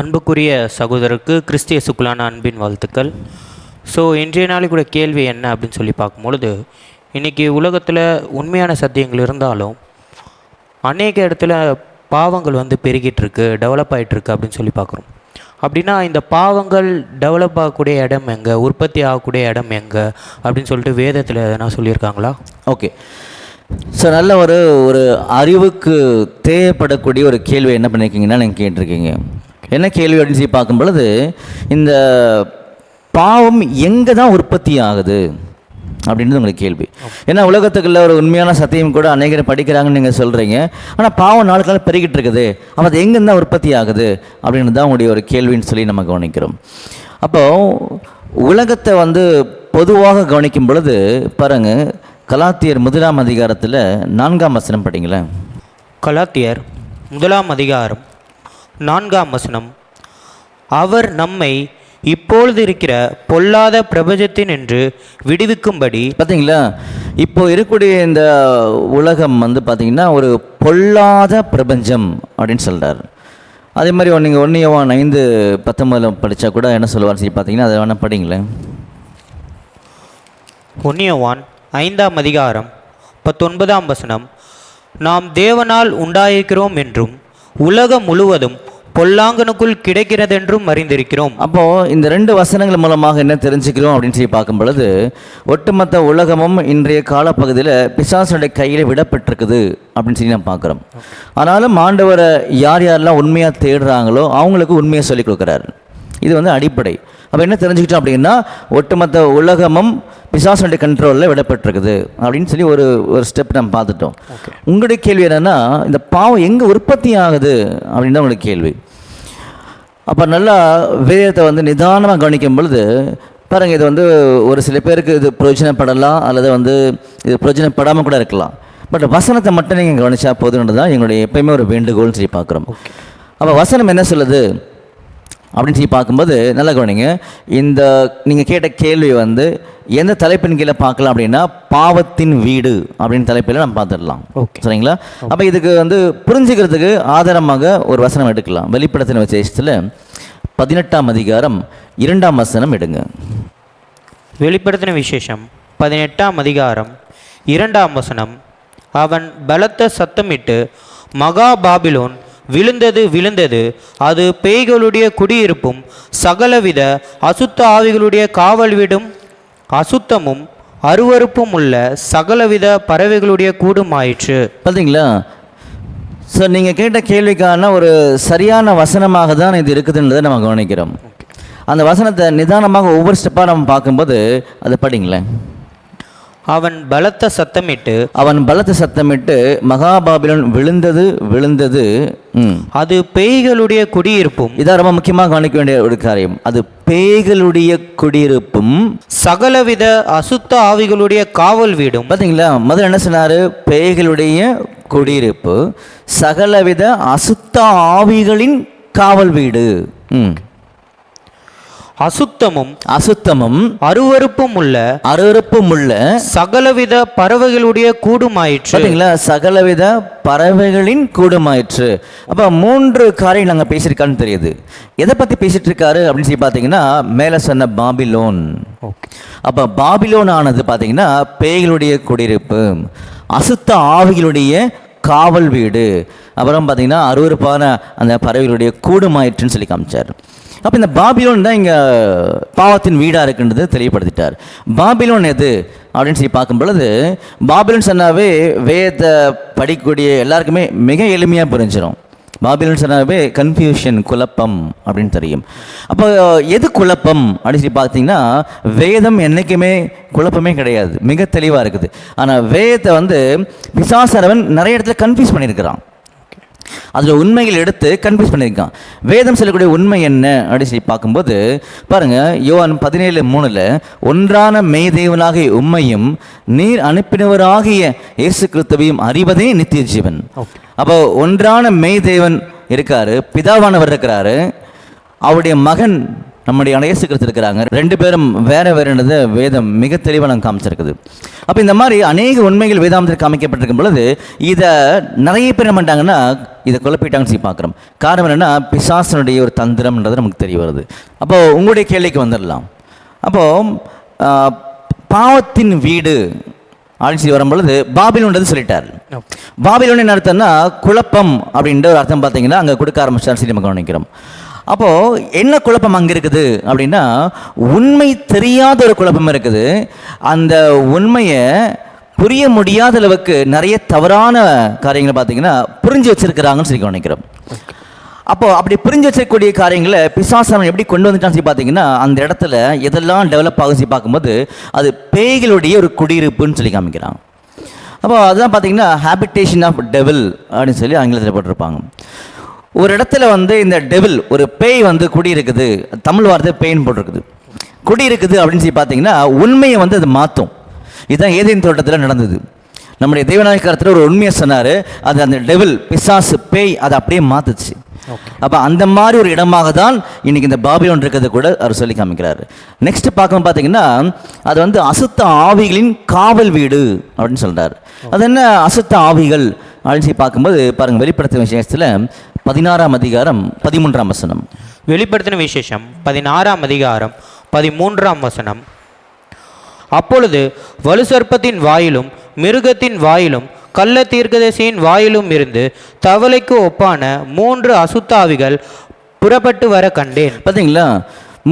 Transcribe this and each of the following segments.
அன்புக்குரிய சகோதரருக்கு கிறிஸ்திய சுக்குலான அன்பின் வாழ்த்துக்கள். ஸோ இன்றைய நாளைக்குடைய கேள்வி என்ன அப்படின்னு சொல்லி பார்க்கும்பொழுது இன்றைக்கி உலகத்தில் உண்மையான சத்தியங்கள் இருந்தாலும் அநேக இடத்துல பாவங்கள் வந்து பெருகிட்டு இருக்கு டெவலப் ஆகிட்டு இருக்கு அப்படின்னு சொல்லி பார்க்குறோம். அப்படின்னா இந்த பாவங்கள் டெவலப் ஆகக்கூடிய இடம் எங்கே? உற்பத்தி ஆகக்கூடிய இடம் எங்கே? அப்படின்னு சொல்லிட்டு வேதத்தில் எதனா சொல்லியிருக்காங்களா? ஓகே ஸோ நல்ல ஒரு ஒரு அறிவுக்கு தேவைப்படக்கூடிய ஒரு கேள்வி என்ன பண்ணியிருக்கீங்கன்னா நீங்கள் கேட்டிருக்கீங்க. என்ன கேள்வி அப்படின்னு சொல்லி பார்க்கும் பொழுது இந்த பாவம் எங்கே தான் உற்பத்தி ஆகுது அப்படின்றது உங்களுக்கு கேள்வி. ஏன்னா உலகத்துக்குள்ள ஒரு உண்மையான சத்தியம் கூட அநேகர் படிக்கிறாங்கன்னு நீங்கள் சொல்கிறீங்க ஆனால் பாவம் நாளுக்கால பெருகிட்டு இருக்குது. அப்போ அது எங்கே தான் உற்பத்தி ஆகுது அப்படின்னு தான் உங்களுடைய ஒரு கேள்வின்னு சொல்லி நம்ம கவனிக்கிறோம். அப்போது உலகத்தை வந்து பொதுவாக கவனிக்கும் பொழுது பாருங்க கலாத்தியர் முதலாம் அதிகாரத்தில் நான்காம் வசனம் படிங்களேன். கலாத்தியர் முதலாம் அதிகாரம் நான்காம் வசனம். அவர் நம்மை இப்பொழுது இருக்கிற பொல்லாத பிரபஞ்சத்தின் என்று விடுவிக்கும்படி பார்த்தீங்களா இப்போ இருக்கக்கூடிய இந்த உலகம் வந்து பார்த்தீங்கன்னா ஒரு பொல்லாத பிரபஞ்சம் அப்படின்னு சொல்கிறார் அதே மாதிரி நீங்கள் ஒன்றியவான் ஐந்து பத்தொம்பதில் படித்தா கூட என்ன சொல்லுவார் சொல்லி பார்த்தீங்கன்னா அதை வேணால் படிங்களேன். ஒன்னியவான் ஐந்தாம் அதிகாரம் பத்தொன்பதாம் வசனம். நாம் தேவனால் உண்டாயிருக்கிறோம் என்றும் உலகம் முழுவதும் பொல்லாங்கனுக்குள் கிடைக்கிறதென்றும் அறிந்திருக்கிறோம். அப்போது இந்த ரெண்டு வசனங்கள் மூலமாக என்ன தெரிஞ்சுக்கிறோம் அப்படின்னு சொல்லி பார்க்கும் பொழுது ஒட்டுமொத்த உலகமும் இன்றைய காலப்பகுதியில் பிசாசனுடைய கையில் விடப்பட்டிருக்குது அப்படின்னு சொல்லி நம்ம பார்க்குறோம். ஆனாலும் ஆண்டவரை யார் யாரெல்லாம் உண்மையாக தேடுறாங்களோ அவங்களுக்கு உண்மையை சொல்லிக் கொடுக்குறாரு. இது வந்து அடிப்படை. அப்போ என்ன தெரிஞ்சுக்கிட்டோம் அப்படின்னா ஒட்டுமொத்த உலகமும் பிசாசனுடைய கண்ட்ரோலில் விடப்பட்டிருக்குது அப்படின்னு சொல்லி ஒரு ஒரு ஸ்டெப் நம்ம பார்த்துட்டோம். உங்களுடைய கேள்வி என்னென்னா இந்த பாவம் எங்கே உற்பத்தி ஆகுது அப்படின்னு தான் உங்களுக்கு கேள்வி. அப்போ நல்லா வேதத்தை வந்து நிதானமாக கவனிக்கும் பொழுது பாருங்கள் இது வந்து ஒரு சில பேருக்கு இது பிரயோஜனப்படலாம் அல்லது வந்து இது பிரயோஜனப்படாமல் கூட இருக்கலாம். பட் வசனத்தை மட்டும் நீங்கள் கவனிச்சா போதுன்றது தான் எங்களுடைய எப்பயுமே ஒரு வேண்டுகோள்னு சொல்லி பார்க்குறோம். அப்போ வசனம் என்ன சொல்லுது? அப்படின்னு சொல்லி பார்க்கும்போது நல்லா கவனிங்க. இந்த நீங்கள் கேட்ட கேள்வி வந்து எந்த தலைப்பின் கீழே பார்க்கலாம் அப்படின்னா பாவத்தின் வீடு அப்படின்னு தலைப்பில் நம்ம பார்த்துடலாம். Okay. சரிங்களா? அப்போ இதுக்கு வந்து புரிஞ்சுக்கிறதுக்கு ஆதாரமாக ஒரு வசனம் எடுக்கலாம். வெளிப்படத்தின் விசேஷத்தில் பதினெட்டாம் அதிகாரம் இரண்டாம் வசனம் எடுங்க. வெளிப்படுத்தின விசேஷம் பதினெட்டாம் அதிகாரம் இரண்டாம் வசனம். அவன் பலத்த சத்தமிட்டு மகா பாபிலோன் விழுந்தது விழுந்தது. அது பேய்களுடைய குடியிருப்பும் சகலவித அசுத்த ஆவிகளுடைய காவல் விடும் அசுத்தமும் அருவருப்பும் உள்ள சகலவித பறவைகளுடைய கூடும் ஆயிற்று பார்த்தீங்களா ஸோ நீங்கள் கேட்ட கேள்விக்கான ஒரு சரியான வசனமாக தான் இது இருக்குதுன்றதை நம்ம கவனிக்கிறோம். அந்த வசனத்தை நிதானமாக ஒவ்வொரு ஸ்டெப்பாக நம்ம பார்க்கும்போது அதை படிங்களேன். அவன் பலத்த சத்தமிட்டு அவன் பலத்த சத்தமிட்டு மகாபாபிலன் விழுந்தது விழுந்தது. அது பேய்களுடைய குடியிருப்பும் இதான் ரொம்ப முக்கியமாக கவனிக்க வேண்டிய ஒரு காரியம். அது பேய்களுடைய குடியிருப்பும் சகலவித அசுத்த ஆவிகளுடைய காவல் வீடும். பார்த்தீங்களா முதல்ல என்ன சொன்னார்? பேய்களுடைய குடியிருப்பு சகலவித அசுத்த ஆவிகளின் காவல் வீடு. அசுத்தமும் அசுத்தமும் அருவருப்பும் உள்ள அருவருப்பும் உள்ள சகலவித பறவைகளுடைய கூடுமாயிற்று. பார்த்தீங்களா சகலவித பறவைகளின் கூடுமாயிற்று. அப்போ மூன்று காரியம் நாங்கள் பேசியிருக்கான்னு தெரியுது. எதை பற்றி பேசிட்டு இருக்காரு அப்படின்னு சொல்லி பார்த்தீங்கன்னா மேலே சொன்ன பாபிலோன். அப்போ பாபிலோன் ஆனது பார்த்தீங்கன்னா பேய்களுடைய குடியிருப்பு அசுத்த ஆவிகளுடைய காவல் வீடு. அப்புறம் பார்த்தீங்கன்னா அருவருப்பான அந்த பறவைகளுடைய கூடுமாயிற்றுன்னு சொல்லி காமிச்சார். அப்போ இந்த பாபிலோன் தான் இங்கே பாவத்தின் வீடாக இருக்குன்றது தெளிவுபடுத்திட்டார். பாபிலோன் எது? அப்படின்னு சொல்லி பார்க்கும் பொழுது பாபிலோன் சொன்னாவே வேத படிக்கக்கூடிய எல்லாருக்குமே மிக எளிமையாக புரிஞ்சிடும் பாபிலோன் சொன்னாவே கன்ஃபியூஷன் குழப்பம் அப்படின்னு தெரியும். அப்போ எது குழப்பம்? அப்படின்னு சொல்லி பார்த்தீங்கன்னா வேதம் என்றைக்குமே குழப்பமே கிடையாது. மிக தெளிவாக இருக்குது. ஆனால் வேதத்தை வந்து பிசாசரவன் நிறைய இடத்துல கன்ஃபியூஸ் பண்ணியிருக்கிறான். அதில் உண்மைகள் எடுத்து கன்ஃபியூஸ் பண்ணியிருக்கான். வேதம் சொல்லக்கூடிய உண்மை என்ன அப்படின்னு சொல்லி பார்க்கும்போது பாருங்க யோவான் பதினேழு மூணில் ஒன்றான மெய் தேவனாகிய உண்மையும் நீர் அனுப்பினவராகிய இயேசு கிறிஸ்துவையும் அறிவதே நித்திய ஜீவன். அப்போ ஒன்றான மெய் தேவன் இருக்காரு பிதாவானவர் இருக்கிறாரு. அவருடைய மகன் நம்முடைய இயேசு கிறிஸ்து இருக்கிறாங்க. ரெண்டு பேரும் வேற வேறுனது வேதம் மிக தெளிவாக காமிச்சிருக்குது. அப்போ இந்த மாதிரி அநேக உண்மைகள் வேதாந்தத்தில் காமிக்கப்பட்டிருக்கும் பொழுது இதை நிறைய பேர் என்ன பண்ணிட்டாங்கன்னா இதை குழப்பிட்டாங்கன்னு சொல்லி பார்க்குறோம். காரணம் என்னென்னா பிசாசனுடைய ஒரு தந்திரம்ன்றது நமக்கு தெரிய வருது. அப்போது உங்களுடைய கேள்விக்கு வந்துடலாம். அப்போது பாவத்தின் வீடு சொல்லி வரும்பொழுது பாபிலோன்றது சொல்லிட்டார். பாபிலோன் என்ன அர்த்தம்னா குழப்பம் அப்படின்ற ஒரு அர்த்தம் பார்த்தீங்கன்னா அங்கே கொடுக்க ஆரம்பிச்சார் சொல்லி நம்ம கவனிக்கிறோம். அப்போது என்ன குழப்பம் அங்கே இருக்குது அப்படின்னா உண்மை தெரியாத ஒரு குழப்பம் இருக்குது. அந்த உண்மையை புரிய முடியாத அளவுக்கு நிறைய தவறான காரியங்களை பார்த்தீங்கன்னா புரிஞ்சு வச்சிருக்கிறாங்கன்னு சொல்லி நினைக்கிறோம் அப்போ அப்படி புரிஞ்சு வச்சிருக்கக்கூடிய காரியங்களை பிசாசனம் எப்படி கொண்டு வந்துட்டான்னு சொல்லி பார்த்தீங்கன்னா அந்த இடத்துல எதெல்லாம் டெவலப் ஆகும் சொல்லி பார்க்கும்போது அது பேய்களுடைய ஒரு குடியிருப்புன்னு சொல்லி காமிக்கிறாங்க. அப்போ அதுதான் பார்த்தீங்கன்னா ஹேபிட்டேஷன் ஆஃப் டெவில் அப்படின்னு சொல்லி ஆங்கிலத்தில் போட்டிருப்பாங்க. ஒரு இடத்துல வந்து இந்த டெவில் ஒரு பேய் வந்து குடியிருக்குது. தமிழ் வார்த்தை பேய்ன்னு போட்டிருக்குது. குடியிருக்குது அப்படின்னு சொல்லி பார்த்தீங்கன்னா உண்மையை வந்து அது மாற்றும் இதுதான் ஏதேன் தோட்டத்தில் நடந்தது. நம்முடைய தெய்வநாயகத்தில் ஒரு உண்மையை சொன்னார் அது அந்த டெவில் பிசாசு பேய் அதை அப்படியே மாற்றுச்சு அப்போ அந்த மாதிரி ஒரு இடமாக தான் இன்னைக்கு இந்த பாபிலோன் இருக்கிறது கூட அவர் சொல்லி காமிக்கிறாரு. நெக்ஸ்ட் பார்க்கும் பார்த்தீங்கன்னா அது வந்து அசுத்த ஆவிகளின் காவல் வீடு அப்படின்னு சொல்றாரு. அது என்ன அசுத்த ஆவிகள் அப்படின்னு சொல்லி பார்க்கும்போது பாருங்க வெளிப்படுத்தும் விசேஷத்தில் பதினாறாம் அதிகாரம் பதிமூன்றாம் வசனம். வெளிப்படுத்தின விசேஷம் பதினாறாம் அதிகாரம் பதிமூன்றாம் வசனம். அப்பொழுது வலுசற்பத்தின் வாயிலும் மிருகத்தின் வாயிலும் கள்ள தீர்க்கதரிசியின் வாயிலும் இருந்து தவளைக்கு ஒப்பான மூன்று அசுத்தாவிகள் புறப்பட்டு வர கண்டேன். பார்த்தீங்களா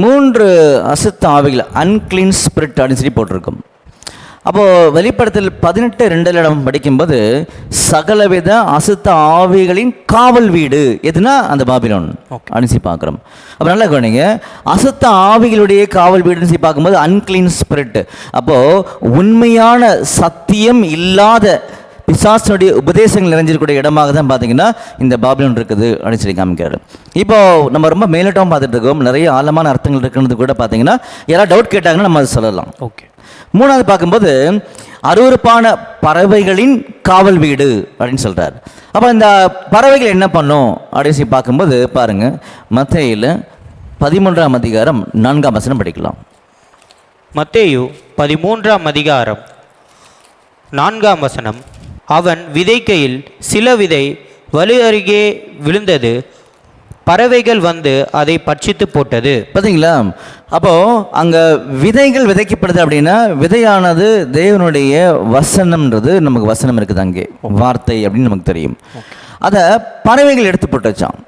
மூன்று அசுத்த ஆவிகள் அன்கிளீன் ஸ்பிரிட் அப்படின்னு சொல்லி போட்டிருக்கும். அப்போது வெளிப்படத்தில் பதினெட்டு ரெண்டில் இடம் படிக்கும்போது சகலவித அசுத்த ஆவிகளின் காவல் வீடு. எதுனா அந்த பாபிலோன். சொல்லி பார்க்குறோம். அப்போ நல்லா கவனிங்க அசுத்த ஆவிகளுடைய காவல் வீடுன்னு சொல்லி பார்க்கும்போது அன்கிளீன் ஸ்பிரிட் அப்போது உண்மையான சத்தியம் இல்லாத பிசாசனுடைய உபதேசங்கள் நிறைஞ்சிருக்கக்கூடிய இடமாக தான் பார்த்தீங்கன்னா இந்த பாபிலோன் இருக்குது அப்படின்னு சொல்லி காமிக்கிறாரு. இப்போ நம்ம ரொம்ப மேலோட்டம் பார்த்துட்டு இருக்கோம். நிறைய ஆழமான அர்த்தங்கள் இருக்குன்றது கூட பார்த்தீங்கன்னா யாராவது டவுட் கேட்டாங்கன்னா நம்ம அதை சொல்லலாம். ஓகே மூணாவது பார்க்கும்போது அருவருப்பான பறவைகளின் காவல் வீடு அப்படின்னு சொல்றாரு. அப்போ இந்த பறவைகள் என்ன பண்ணும் அப்படின்னு சொல்லி பார்க்கும்போது பாருங்க மத்தையில் பதிமூன்றாம் அதிகாரம் நான்காம் வசனம் படிக்கலாம். மத்தேயு பதிமூன்றாம் அதிகாரம் நான்காம் வசனம் அவன் விதைக்கையில் சில விதை வலு அருகே விழுந்தது. பறவைகள் வந்து அதை பட்சித்து போட்டது. பார்த்தீங்களா அப்போ அங்க விதைகள் விதைக்கப்படுது அப்படின்னா விதையானது தேவனுடைய வசனம்ன்றது நமக்கு வசனம் இருக்குது அங்கே வார்த்தை அப்படின்னு நமக்கு தெரியும். அதை பறவைகள் எடுத்து போட்டுச்சான்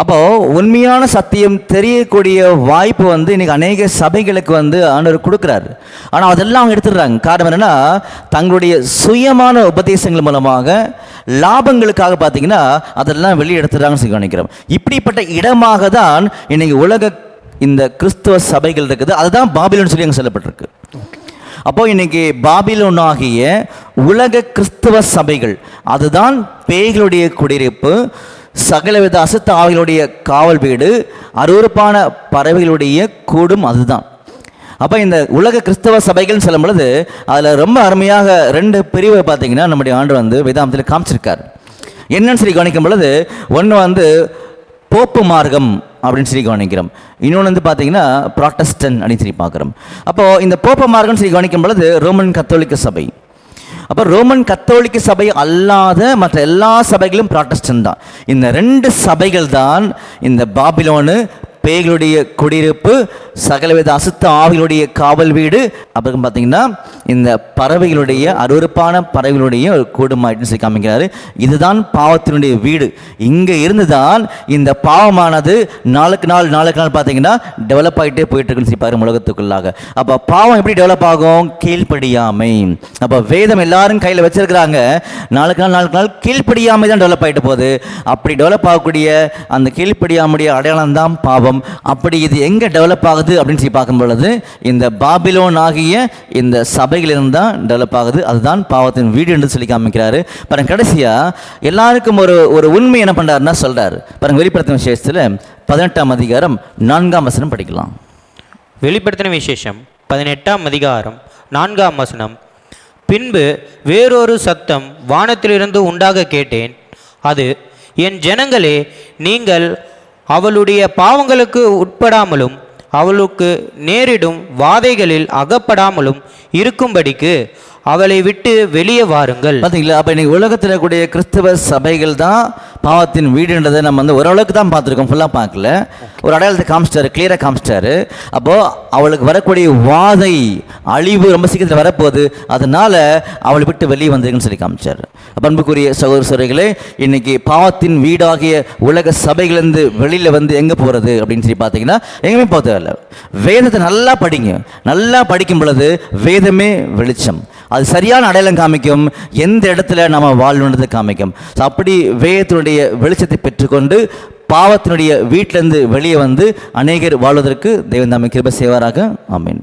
அப்போது உண்மையான சத்தியம் தெரியக்கூடிய வாய்ப்பு வந்து இன்றைக்கி அநேக சபைகளுக்கு வந்து ஆண்டவர் கொடுக்குறாரு. ஆனால் அதெல்லாம் அவங்க எடுத்துடுறாங்க. காரணம் என்னென்னா தங்களுடைய சுயமான உபதேசங்கள் மூலமாக லாபங்களுக்காக பார்த்தீங்கன்னா அதெல்லாம் வெளியே எடுத்துடுறாங்கன்னு சொல்லி நினைக்கிறோம். இப்படிப்பட்ட இடமாக தான் இன்றைக்கி உலக இந்த கிறிஸ்துவ சபைகள் இருக்குது. அதுதான் பாபிலோன்னு சொல்லி அங்கே சொல்லப்பட்டிருக்கு. அப்போது இன்றைக்கி பாபிலோன் ஆகிய உலக கிறிஸ்துவ சபைகள் அதுதான் பேய்களுடைய குடியிருப்பு சகலவித அசுத்த ஆவிகளுடைய காவல் வீடு அருவருப்பான பறவைகளுடைய கூடும் அதுதான். அப்போ இந்த உலக கிறிஸ்தவ சபைகள்னு சொல்லும் பொழுது அதில் ரொம்ப அருமையாக ரெண்டு பிரிவை பார்த்தீங்கன்னா நம்முடைய ஆண்டு வந்து வேதாந்தத்தில் காமிச்சிருக்கார். என்னன்னு சொல்லி கவனிக்கும் பொழுது ஒன்று வந்து போப்பு மார்க்கம் அப்படின்னு சொல்லி கவனிக்கிறோம். இன்னொன்று வந்து பார்த்தீங்கன்னா ப்ராட்டஸ்டன் அப்படின்னு சொல்லி பார்க்குறோம். அப்போது இந்த போப்பு மார்க்கம்னு சொல்லி கவனிக்கும் பொழுது ரோமன் கத்தோலிக்க சபை. அப்போ ரோமன் கத்தோலிக்க சபை அல்லாத மற்ற எல்லா சபைகளும் ப்ராட்டஸ்டன் தான். இந்த ரெண்டு சபைகள் தான் இந்த பாபிலோனு பேய்களுடைய குடியிருப்பு சகலவித அசுத்த ஆவிகளுடைய காவல் வீடு. அப்புறம் பார்த்தீங்கன்னா இந்த பறவைகளுடைய அருவருப்பான பறவைகளுடைய ஒரு கூடுமாயிட்டுன்னு சொல்லி காமிக்கிறாரு. இதுதான் பாவத்தினுடைய வீடு. இங்கே இருந்து தான் இந்த பாவமானது நாளுக்கு நாள் நாளுக்கு நாள் பார்த்தீங்கன்னா டெவலப் ஆகிட்டே போயிட்டு இருக்குன்னு சொல்லி பாருங்க உலகத்துக்குள்ளாக. அப்போ பாவம் எப்படி டெவலப் ஆகும்? கீழ்ப்படியாமை. அப்போ வேதம் எல்லாரும் கையில் வச்சிருக்கிறாங்க. நாளுக்கு நாள் நாளுக்கு நாள் கீழ்ப்படியாமை தான் டெவலப் ஆகிட்டு போகுது. அப்படி டெவலப் ஆகக்கூடிய அந்த கீழ்ப்படியாமுடைய அடையாளம் தான் பாவம். ஆகும் அப்படி இது எங்கே டெவலப் ஆகுது அப்படின்னு சொல்லி பார்க்கும் பொழுது இந்த பாபிலோன் ஆகிய இந்த சபையிலிருந்து தான் டெவலப் ஆகுது. அதுதான் பாவத்தின் வீடு என்று சொல்லி காமிக்கிறாரு. பாருங்க கடைசியாக எல்லாருக்கும் ஒரு ஒரு உண்மை என்ன பண்ணுறாருன்னா சொல்கிறார் பாருங்க வெளிப்படுத்தின விசேஷத்தில் பதினெட்டாம் அதிகாரம் நான்காம் வசனம் படிக்கலாம். வெளிப்படுத்தின விசேஷம் பதினெட்டாம் அதிகாரம் நான்காம் வசனம். பின்பு வேறொரு சத்தம் வானத்திலிருந்து உண்டாக கேட்டேன். அது என் ஜனங்களே நீங்கள் அவளுடைய பாவங்களுக்கு உட்படாமலும் அவளுக்கு நேரிடும் வாதைகளில் அகப்படாமலும் இருக்கும்படிக்கு அவளை விட்டு வெளியே வாருங்கள். பார்த்தீங்களா அப்போ இன்னைக்கு உலகத்தில் கூடிய கிறிஸ்தவ சபைகள் தான் பாவத்தின் வீடுன்றதை நம்ம வந்து ஓரளவுக்கு தான் பார்த்துருக்கோம். ஃபுல்லாக பார்க்கல. ஒரு அடையாளத்தை காமிச்சிட்டாரு கிளியராக காமிச்சிட்டாரு. அப்போது அவளுக்கு வரக்கூடிய வாதை அழிவு ரொம்ப சீக்கிரத்தில் வரப்போகுது. அதனால அவளை விட்டு வெளியே வந்திருக்குன்னு சொல்லி காமிச்சார். பண்புக்குரிய சகோதர சகோதரிகளே இன்னைக்கு பாவத்தின் வீடாகிய உலக சபைகள்லேருந்து வெளியில் வந்து எங்கே போகிறது அப்படின்னு சொல்லி பார்த்தீங்கன்னா எங்கேயுமே போக தேவையில்ல. வேதத்தை நல்லா படிங்க. நல்லா படிக்கும் பொழுது வேதமே வெளிச்சம். அது சரியான அடையாளம் காமிக்கும். எந்த இடத்துல நம்ம வாழ்வுன்றதை காமிக்கும். ஸோ அப்படி வேயத்தினுடைய வெளிச்சத்தை பெற்றுக்கொண்டு பாவத்தினுடைய வீட்டிலேருந்து வெளியே வந்து அநேகர் வாழ்வதற்கு தெய்வம் தாமே கிருபை செய்வாராக. ஆமென்.